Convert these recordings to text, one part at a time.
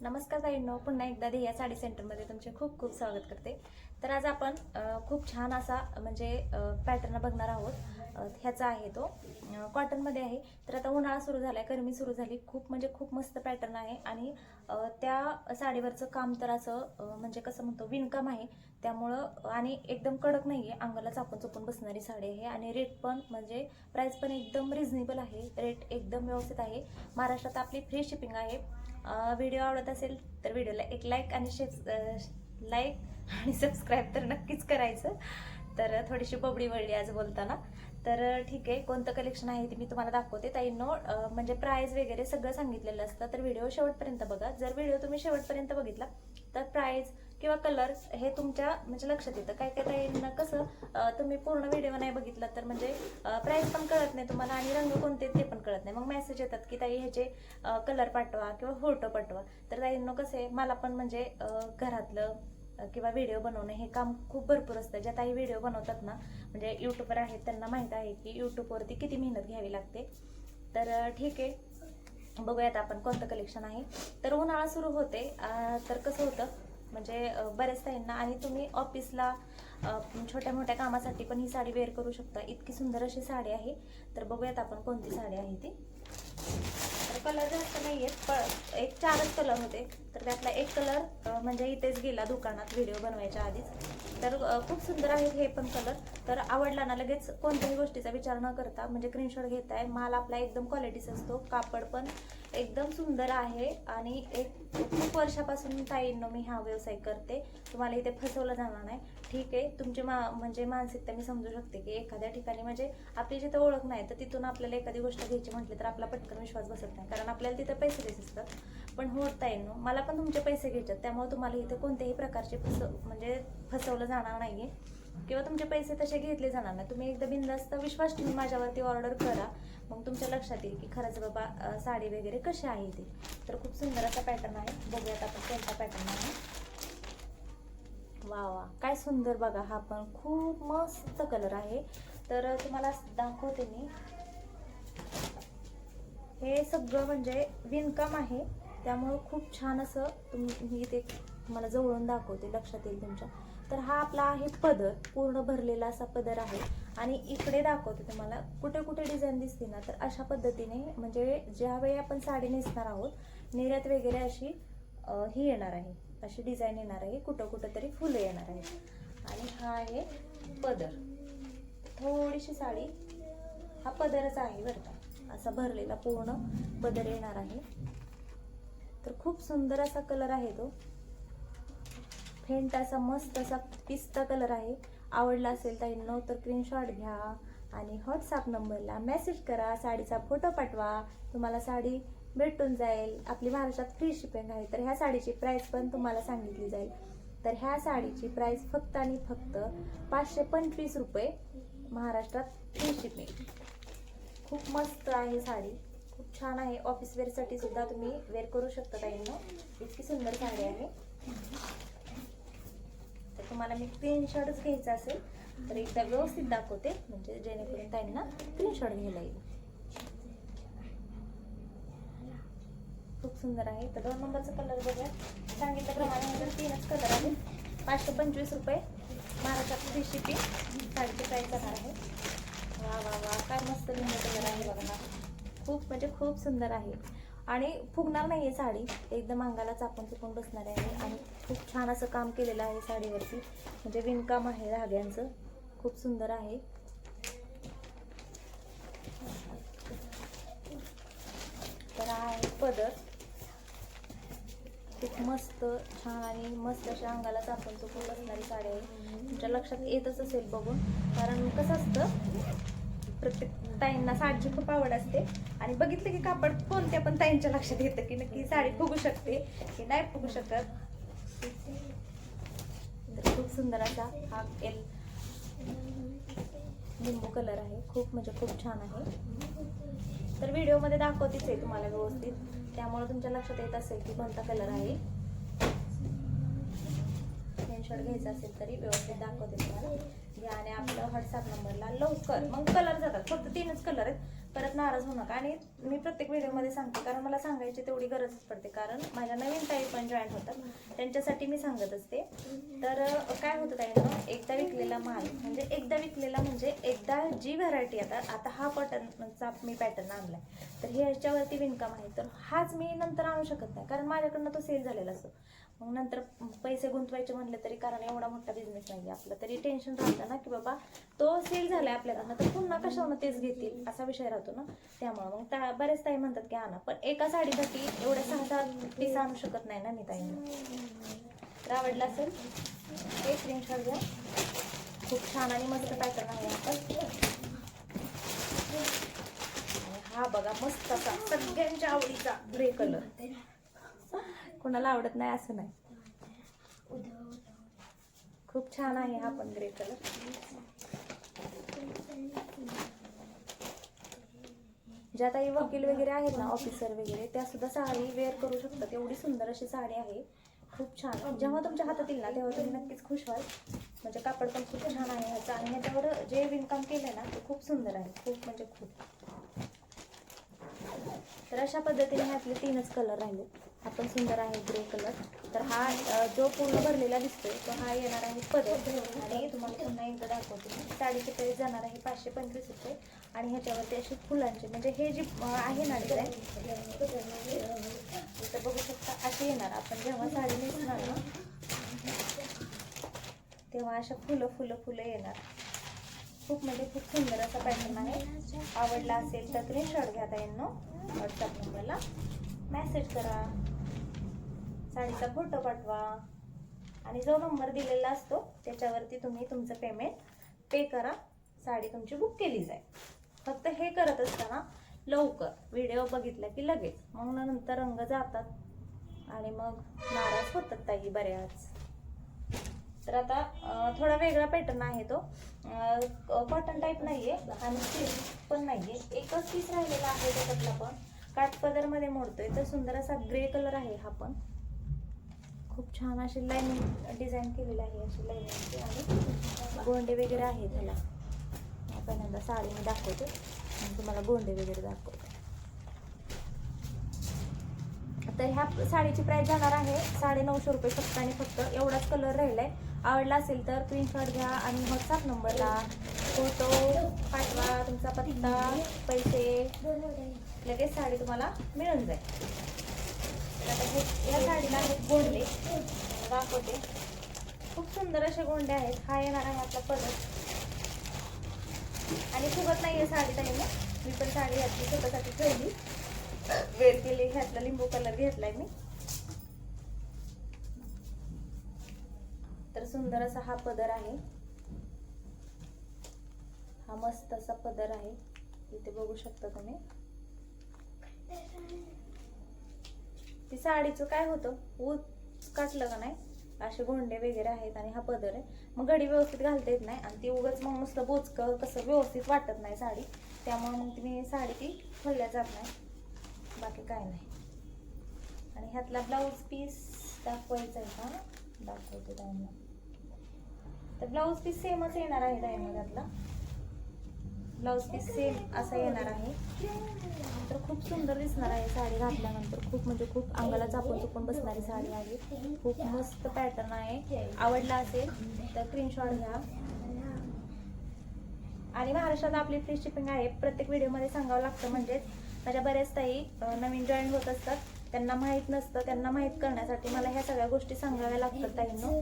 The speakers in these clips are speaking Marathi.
नमस्कार ताईंनो पुन्हा एकदा ध्येया साडी सेंटरमध्ये तुमचे खूप खूप स्वागत करते. तर आज आपण खूप छान असा म्हणजे पॅटर्न बघणार आहोत. ह्याचा आहे तो. कॉटनमध्ये आहे. तर आता उन्हाळा सुरू झाला आहे गरमी सुरू झाली. खूप म्हणजे खूप मस्त पॅटर्न आहे. आणि त्या साडीवरचं काम तर असं म्हणजे कसं म्हणतो विणकाम आहे. त्यामुळं आणि एकदम कडक नाही आहे अंगाला चापून चोपून बसणारी साडी आहे. आणि रेट पण म्हणजे प्राईस पण एकदम रिझनेबल आहे. रेट एकदम व्यवस्थित आहे. महाराष्ट्रात आपली फ्री शिपिंग आहे. व्हिडिओ आवडत असेल तर व्हिडिओला एक लाईक आणि शेप लाईक आणि सबस्क्राईब तर नक्कीच करायचं. तर थोडीशी बबडी वळली आज बोलताना. तर ठीक आहे कोणतं कलेक्शन आहे ते मी तुम्हाला दाखवते. ताई नो म्हणजे प्राईज वगैरे सगळं सांगितलेलं असतं. तर व्हिडिओ शेवटपर्यंत बघा. जर व्हिडिओ तुम्ही शेवटपर्यंत बघितला तर प्राईज किंवा कलर्स हे तुमच्या म्हणजे लक्षात येतं. काय काय ताईंना कसं तुम्ही पूर्ण व्हिडिओ नाही बघितला तर म्हणजे प्राईस पण कळत नाही तुम्हाला आणि रंग कोणते ते पण कळत नाही. मग मेसेज येतात की ताई ह्याचे कलर पाठवा किंवा फोटो पाठवा. तर ताईंना कसं आहे मला पण म्हणजे घरातलं किंवा व्हिडिओ बनवणं हे काम खूप भरपूर असतं. ज्या ताई व्हिडिओ बनवतात ना म्हणजे यूट्यूबर आहेत त्यांना माहीत आहे की यूट्यूबवरती किती मेहनत घ्यावी लागते. तर ठीक आहे. बघूयात आपण कोणतं कलेक्शन आहे. तर उन्हाळा सुरू होते. तर कसं होतं म्हणजे अं, ताईंना आणि तुम्ही ऑफिसला छोट्या मोठ्या कामासाठी पण ही साडी वेअर करू शकता. इतकी सुंदर अशी साडी आहे. तर बघूयात आपण कोणती साडी आहे ती. तर कलर जास्त नाही आहेत प एक चारच कलर होते. तर त्यातला एक कलर म्हणजे इथेच गेला दुकानात व्हिडिओ बनवायच्या आधीच. तर खूप सुंदर आहेत हे पण कलर तर आवडला ना लगेच कोणत्याही गोष्टीचा विचार न करता म्हणजे स्क्रीनशॉट घेताय. माल आपला एकदम क्वालिटीचा असतो. कापड पण एकदम सुंदर आहे आणि एक खूप वर्षापासून ताईंनो मी हा व्यवसाय करते. तुम्हाला इथे फसवलं जाणार नाही. ठीक आहे तुमची मा म्हणजे मानसिकता मी समजू शकते की एखाद्या ठिकाणी म्हणजे आपली जिथं ओळख नाही तर तिथून आपल्याला एखादी गोष्ट घ्यायची म्हटली तर आपला पटकन विश्वास बसत नाही. कारण आपल्याला तिथं पैसे द्यायचे असतात. पण होत ताईंनो मला पण तुमचे पैसे घ्यायचे त्यामुळे तुम्हाला इथे कोणत्याही प्रकारचे फस म्हणजे फसवलं जाणार नाही आहे किंवा तुमचे पैसे तसे घेतले जाणार नाही. तुम्ही एकदा बिंदास्त विश्वास ठेवून माझ्यावरती ऑर्डर करा. मग तुमच्या लक्षात येईल की खरंच बाबा साडी वगैरे कशी आहे ती. तर खूप सुंदर असा पॅटर्न आहे. बघूयात आपण कोणता पॅटर्न आहे. वा वा. काय सुंदर बघा हा पण खूप मस्त कलर आहे. तर तुम्हाला दाखवते मी. हे सगळं म्हणजे विणकाम आहे. त्यामुळं खूप छान असं तुम्ही ते तुम्हाला जवळून दाखवते. लक्षात येईल तुमच्या. तर हा आपला आहे पदर पूर्ण भरलेला असा पदर आहे. आणि इकडे दाखवते तुम्हाला कुठे कुठे डिझाईन दिसते ना तर अशा पद्धतीने म्हणजे ज्यावेळी आपण साडी नेसणार आहोत निर्यात वगैरे अशी ही येणार आहे. अशी डिझाईन येणार आहे. कुठं कुठं तरी फुलं येणार आहेत. आणि हा आहे पदर. थोडीशी साडी हा पदरच आहे बरं का. असा भरलेला पूर्ण पदर येणार आहे. तर खूप सुंदर असा कलर आहे तो. फेंट असा मस्त असा पिस्ता कलर आहे. आवडला असेल ताईंनो तर स्क्रीनशॉट घ्या. आणि व्हॉट्सअप नंबरला मेसेज करा. साडीचा फोटो पाठवा. तुम्हाला साडी भेटून जाईल. आपली महाराष्ट्रात फ्री शिपिंग आहे. तर ह्या साडीची प्राईस पण तुम्हाला सांगितली जाईल. तर ह्या साडीची प्राईस फक्त आणि फक्त पाचशे पंचवीस रुपये महाराष्ट्रात फ्री शिपिंग खूप मस्त आहे साडी. खूप छान आहे. ऑफिस वेअरसाठी सुद्धा तुम्ही वेअर करू शकता ताईंनो. इतकी सुंदर साडी आहे. तुम्हाला मी स्क्रीनशॉटच घ्यायचा असेल तर एकदा व्यवस्थित दाखवते. म्हणजे जेणेकरून त्यांना स्क्रीनशॉट घ्यायला येईल. खूप सुंदर आहे. तर दोन नंबरचा कलर बघा सांगितल्याप्रमाणे ह्याच्यात तीनच कलर आहे पाचशे पंचवीस रुपये महाराष्ट्रात फ्री शिपिंग साडीची प्राईस जाणार आहे. वा वा वा. काय मस्त लिंब कलर आहे बघा. खूप म्हणजे खूप सुंदर आहे. आणि फुगणार नाही आहे साडी. एकदम अंगाला चापून चुकून बसणार आहे आणि खूप छान असं काम केलेलं आहे साडीवरती. म्हणजे विणकाम आहे धाग्यांचं. खूप सुंदर आहे. तर हा आहे पदर. खूप मस्त छान आणि मस्त अशा अंगाला चापून चुकून बसणारी साडी आहे. तुमच्या लक्षात येतच असेल बघून. कारण कसं असतं प्रत्येक ताईंना साडीची खूप आवड असते. आणि बघितलं की कापड कोणत्या पण ताईंच्या लक्षात येतं की नक्की साडी फुगू शकते की नाही फुगू शकत. तर खूप सुंदर असा हा एल लिंबू कलर आहे. खूप म्हणजे खूप छान आहे. तर व्हिडिओमध्ये दाखवतेच आहे तुम्हाला व्यवस्थित. त्यामुळे तुमच्या लक्षात येत असेल की कोणता कलर आहे. स्क्रीनशॉट घ्यायचा असेल तरी व्यवस्थित दाखवते तुम्हाला. आणि आपलं व्हॉट्सअप नंबरला लवकर. मग कलर जातात. फक्त तीनच कलर आहेत. परत नाराज होऊ नका. आणि मी प्रत्येक व्हिडिओमध्ये सांगते कारण मला सांगायची तेवढी गरजच पडते. कारण माझ्या नवीन ताई पण जॉईन होतात. त्यांच्यासाठी मी सांगत असते. तर काय होतं ताईनं एकदा विकलेला माल म्हणजे एकदा विकलेला म्हणजे एकदा जी व्हरायटी आता आता हा पॅटर्नचा मी पॅटर्न आणलाय. तर हे ह्याच्यावरती विणकाम आहे. तर हाच मी नंतर आणू शकत नाही. कारण माझ्याकडनं तो सेल झालेला असतो. मग नंतर पैसे गुंतवायचे म्हणले तरी कारण एवढा मोठा बिझनेस नाही आपला. तरी टेन्शन राहतं ना की बाबा तो सेल झालाय आपल्याकडनं तर पुन्हा कशावर तेच घेतील? असा विषय राहतो. ना त्यामुळे मग त्या बरेच ताई म्हणतात की आणा पण एका साडीसाठी एवढ्या सहा सहा पीस आणू शकत नाही ना मी ताईंना तर आवडला असेल हे स्क्रीनशॉट घ्या. खूप छान आणि मस्त पॅटर्न आहे आपण हा बघा मस्त असा सगळ्यांच्या आवडीचा ग्रे कलर कोणाला आवडत नाही असं नाही. खूप छान आहे हा पण ग्रे कलर ज्या काही वकील वगैरे आहेत ना ऑफिसर वगैरे त्या सुद्धा साडी वेअर करू शकतात. एवढी सुंदर अशी साडी आहे. खूप छान. जेव्हा तुमच्या हातात येईल ना तेव्हा तुम्ही नक्कीच खुश व्हाल. म्हणजे कापड पण खूप छान आहे ह्याचं. आणि ह्याच्यावर जे विणकाम केलंय ना ते खूप सुंदर आहे. खूप म्हणजे खूप. तर अशा पद्धतीने आपले तीनच कलर राहिले. हा पण सुंदर आहे ग्रे कलर तर हा जो पूर्ण भरलेला दिसतोय तो हा येणार आहे पदर. आणि तुम्हाला पुन्हा एकदा दाखवते मी. साडीचे जाणार आहे पाचशे पंचवीस रुपये. आणि ह्याच्यावरती अशी फुलांचे म्हणजे हे जे आहे ना डिझाईन बघू शकता अशी येणार. आपण जेव्हा साडी नेसणार ना तेव्हा अशा फुलं फुलं फुलं येणार. खूप म्हणजे खूप सुंदर असा पॅटर्न आहे. आवडला असेल तर स्क्रीनशॉट घ्या ताईंनो. व्हॉट्सअप नंबरला. मेसेज करा. साडीचा फोटो पाठवा. आणि जो नंबर दिलेला असतो त्याच्यावरती तुम्ही तुमचं पेमेंट पे करा. साडी तुमची बुक केली जाईल. फक्त हे करत असताना लवकर व्हिडिओ बघितला की लगेच. मग नंतर रंग जातात. आणि मग नाराज होतात ताई बऱ्याच. तर आता थोडा वेगळा पॅटर्न आहे तो. कॉटन टाईप नाही आहे आणि सिल्क पण नाही आहे एकच पीस राहिलेला आहे त्याच्यातला पण. काठपदरमध्ये मोडतोय. तर सुंदर असा ग्रे कलर आहे हा पण. खूप छान अशी लाईनिंग डिझाईन केलेली आहे अशी लाईनिंगची आणि गोंडे वगैरे आहे त्याला. पहिल्यांदा साडी मी दाखवते. आणि तुम्हाला गोंडे वगैरे दाखवते. तर ह्या साडीची प्राईस जाणार आहे साडे नऊशे रुपये फक्त आणि फक्त एवढाच कलर राहिलाय. आवडला असेल तर स्क्रीनशॉट घ्या आणि व्हॉट्सअप नंबरला फोटो पाठवा तुमचा पत्ता पैसे. लगेच साडी तुम्हाला मिळून जाईल. आता हे या साडीला आहेत गोंडे दाखवते. खूप सुंदर असे गोंडे आहेत. हा येणार आहे आपला परत आणि फुगत आहे साडी ताईने मी पण साडी घातली स्वतःसाठी ठेवली वेळ केली ह्यातला लिंबू कलर घेतलाय मी. तर सुंदर असा हा पदर आहे. हा मस्त असा पदर आहे. इथे बघू शकता तुम्ही. ती साडीचं काय होतं? ऊत काटलं का नाही? असे गोंडे वगैरे आहेत आणि हा पदर आहे. मग घडी व्यवस्थित घालता येत नाही आणि ती उगाच मग नुसतं बोचकं कसं व्यवस्थित वाटत नाही साडी. त्यामुळे मग तुम्ही साडी ती खोलल्या जात नाही. बाकी काय नाही. आणि ह्यातला ब्लाऊज पीस दाखवायचा आहे का? दाखवते डायमंड तर ब्लाऊज पीस सेमच येणार आहे त्यामध्ये त्यातला ब्लाऊज पीस सेम असा येणार आहे. तर खूप सुंदर दिसणार आहे साडी घातल्यानंतर. खूप म्हणजे खूप अंगाला चापून चुपून बसणारी साडी आहे. खूप मस्त पॅटर्न आहे. आवडला असेल तर स्क्रीनशॉट घ्या. आणि महाराष्ट्रात आपली फ्री शिपिंग आहे. प्रत्येक व्हिडिओमध्ये सांगावं लागतं म्हणजेच माझ्या बऱ्याच ताई नवीन जॉईन होत असतात. त्यांना माहीत नसतं. त्यांना माहीत करण्यासाठी मला ह्या सगळ्या गोष्टी सांगाव्या लागतात ताईंनो.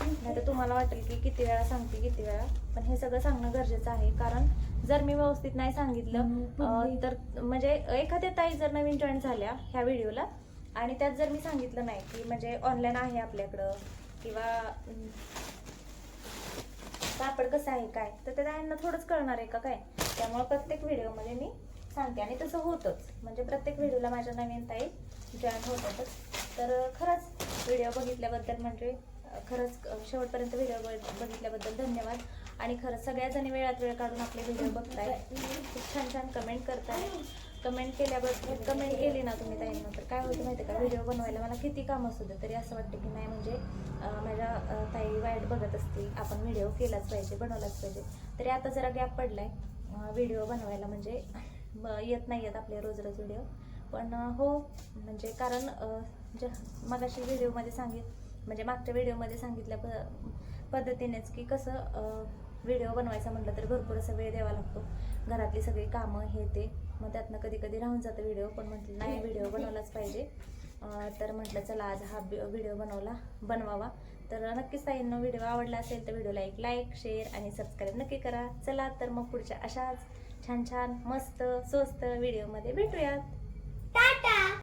नाही तर तुम्हाला वाटेल की किती वेळा सांगते किती वेळा. पण हे सगळं सांगणं गरजेचं आहे. कारण जर मी व्यवस्थित नाही सांगितलं तर म्हणजे एखाद्या ताई जर नवीन जॉईन झाल्या ह्या व्हिडिओला आणि त्यात जर मी सांगितलं नाही की म्हणजे ऑनलाईन आहे आपल्याकडं किंवा कापड कसं आहे काय तर ते ताईंना थोडंच कळणार आहे का काय? त्यामुळे प्रत्येक व्हिडिओमध्ये मी सांगते. आणि तसं होतंच. म्हणजे प्रत्येक व्हिडिओला माझ्या नवीन ताई जॉईन होतातच तर खरंच व्हिडिओ बघितल्याबद्दल म्हणजे खरंच शेवटपर्यंत व्हिडिओ बघितल्याबद्दल धन्यवाद. आणि खरंच सगळ्याजणी वेळात वेळ काढून आपले व्हिडिओ बघताय. खूप छान छान कमेंट करताय. कमेंट केल्याबद्दल कमेंट केली ना तुम्ही ताईंना तर काय होतं माहिती का? व्हिडिओ बनवायला मला किती काम असू दे तरी असं वाटतं की नाही म्हणजे माझ्या ताई वाईट बघत असतील. आपण व्हिडिओ केलाच पाहिजे बनवलाच पाहिजे. तरी आता जरा गॅप पडला आहे व्हिडिओ बनवायला म्हणजे येत नाही आहेत आपले रोज रोज व्हिडिओ पण हो म्हणजे कारण अं, जे मगाशी व्हिडिओमध्ये सांगित म्हणजे मागच्या व्हिडिओमध्ये सांगितल्या प पद्धतीनेच की कसं व्हिडिओ बनवायचा म्हटलं तर भरपूर असा वेळ द्यावा लागतो. घरातली सगळी कामं हे ते. मग त्यातनं कधी कधी राहून जातं व्हिडिओ पण म्हटलं नाही व्हिडिओ बनवलाच पाहिजे. तर म्हटलं चला आज हा व्हिडिओ बनवला बनवावा. तर नक्कीच ताईंना व्हिडिओ आवडला असेल तर व्हिडिओला एक लाईक शेअर आणि सबस्क्राईब नक्की करा. चला तर मग पुढच्या अशाच छान छान मस्त स्वस्त व्हिडिओमध्ये भेटूयात.